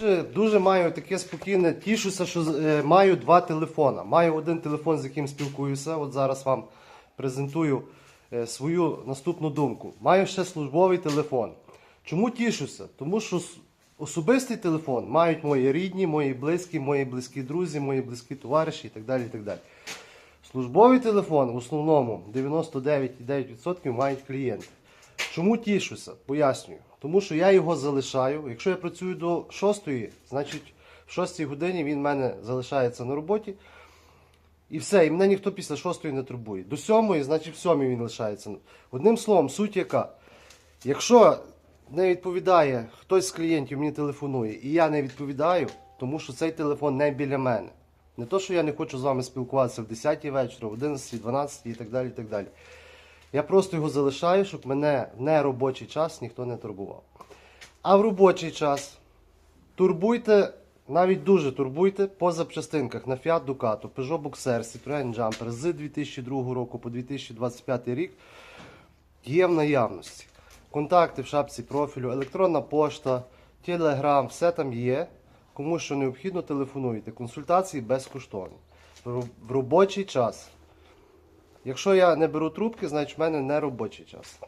Дуже, дуже маю таке спокійне, тішуся, що е, маю два телефона. Маю один телефон, з яким спілкуюся. От зараз вам презентую е, свою наступну думку. Маю ще службовий телефон. Чому тішуся? Тому що особистий телефон мають мої рідні, мої близькі, мої близькі друзі, мої близькі товариші і так далі. І так далі. Службовий телефон в основному 99,9% мають клієнти. Чому тішуся? Пояснюю. Тому що я його залишаю. Якщо я працюю до 6, значить в 6 годині він в мене залишається на роботі. І все, і мене ніхто після 6 не турбує. До 7, значить в 7 він лишається. Одним словом, суть яка. Якщо не відповідає хтось з клієнтів мені телефонує, і я не відповідаю, тому що цей телефон не біля мене. Не то, що я не хочу з вами спілкуватися в 10 вечора, в 11, 12 і так далі. і так далі. Я просто його залишаю, щоб мене в неробочий час ніхто не турбував. А в робочий час турбуйте, навіть дуже турбуйте по запчастинках на Fiat Ducato, Peugeot Boxer, Citroen Jumper з 2002 року по 2025 рік є в наявності. Контакти в шапці профілю, електронна пошта, телеграм, все там є. Кому що необхідно, телефонуйте. Консультації безкоштовні. В робочий час. Якщо я не беру трубки, значить в мене не робочий час.